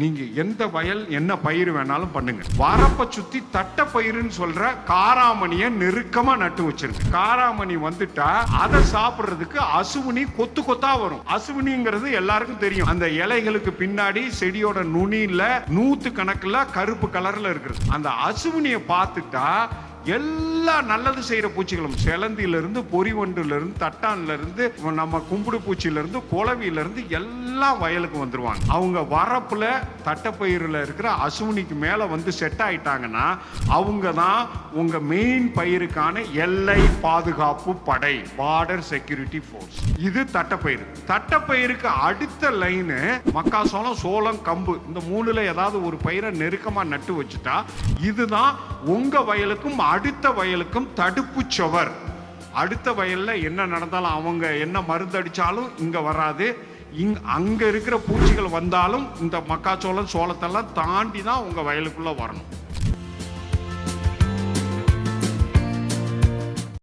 நீங்க எந்த வயல் என்ன பயிர் வேணாலும் பண்ணுங்க. வரப்ப சுத்தி தட்ட பயிருன்னு சொல்ற காராமணிய நெருக்கமா நட்டு வச்சிருக்கு காராமணி வந்துட்டா அதை சாப்பிடுறதுக்கு அசுவினி கொத்து கொத்தா வரும். அசுவினிங்கிறது எல்லாருக்கும் தெரியும். அந்த இலைகளுக்கு பின்னாடி செடியோட நுனியில நூத்து கணக்குல கருப்பு கலர்ல இருக்கிறது. அந்த அசுவினியை பார்த்துட்டா எல்லா நல்லது செய்கிற பூச்சிகளும் செலந்திலிருந்து இருந்து தட்டான்லேருந்து நம்ம கும்புடு பூச்சியிலேருந்து குளவியிலேருந்து எல்லாம் வயலுக்கு வந்துடுவாங்க அவங்க வரப்பில் தட்டப்பயிரில் இருக்கிற அசுவினிக்கு மேலே வந்து செட் ஆயிட்டாங்கன்னா அவங்க தான் உங்கள் மெயின் பயிருக்கான எல்லை பாதுகாப்பு படை பார்டர் செக்யூரிட்டி ஃபோர்ஸ் இது தட்டப்பயிர் தட்டப்பயிருக்கு அடுத்த லைனு மக்காசோளம் சோளம் கம்பு இந்த மூணுல ஏதாவது ஒரு பயிரை நெருக்கமாக நட்டு வச்சுட்டா இதுதான் உங்க வயலுக்கும் அடுத்த வயலுக்கும் தடுப்பு சுவர். அடுத்த வயலில் என்ன நடந்தாலும் அவங்க என்ன மருந்து அடித்தாலும் இங்கே வராது. இங் அங்கே இருக்கிற பூச்சிகள் வந்தாலும் இந்த மக்காச்சோளம் சோளத்தெல்லாம் தாண்டி தான் உங்கள் வயலுக்குள்ளே வரணும்.